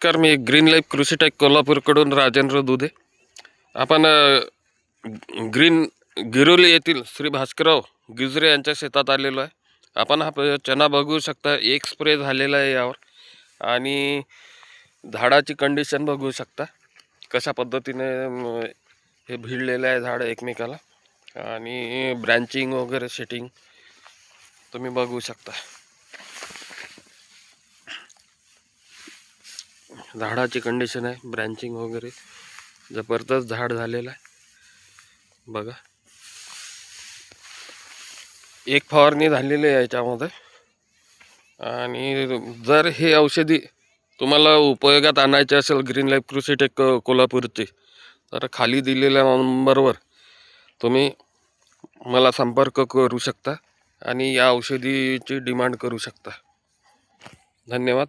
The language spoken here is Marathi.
नमस्कार मी ग्रीन लाईफ कृषीटेक कोल्हापूरकडून राजेंद्र दुधे. आपण ग्रीन गिरोली येथील श्री भास्करराव गिजरे यांच्या शेतात आलेलो आहे. आपण हा चना बघू शकता एक स्प्रे झालेला आहे यावर. आणि झाडाची कंडिशन बघू शकता कशा पद्धतीने हे भिडलेलं आहे झाड एकमेकाला. आणि ब्रँचिंग वगैरे सेटिंग तुम्ही बघू शकता. झाडाची कंडिशन आहे ब्रँचिंग वगैरे. जबरदस्त झाड झालेलं आहे. बघा. एक फवारणी झालेली आहे याच्यामध्ये. आणि जर हे औषधी तुम्हाला उपयोगात आणायचे असेल ग्रीन लाईफ कृषी टेक कोल्हापूरची तर खाली दिलेल्या नंबरवर तुम्ही मला संपर्क करू शकता आणि या औषधीची डिमांड करू शकता. धन्यवाद.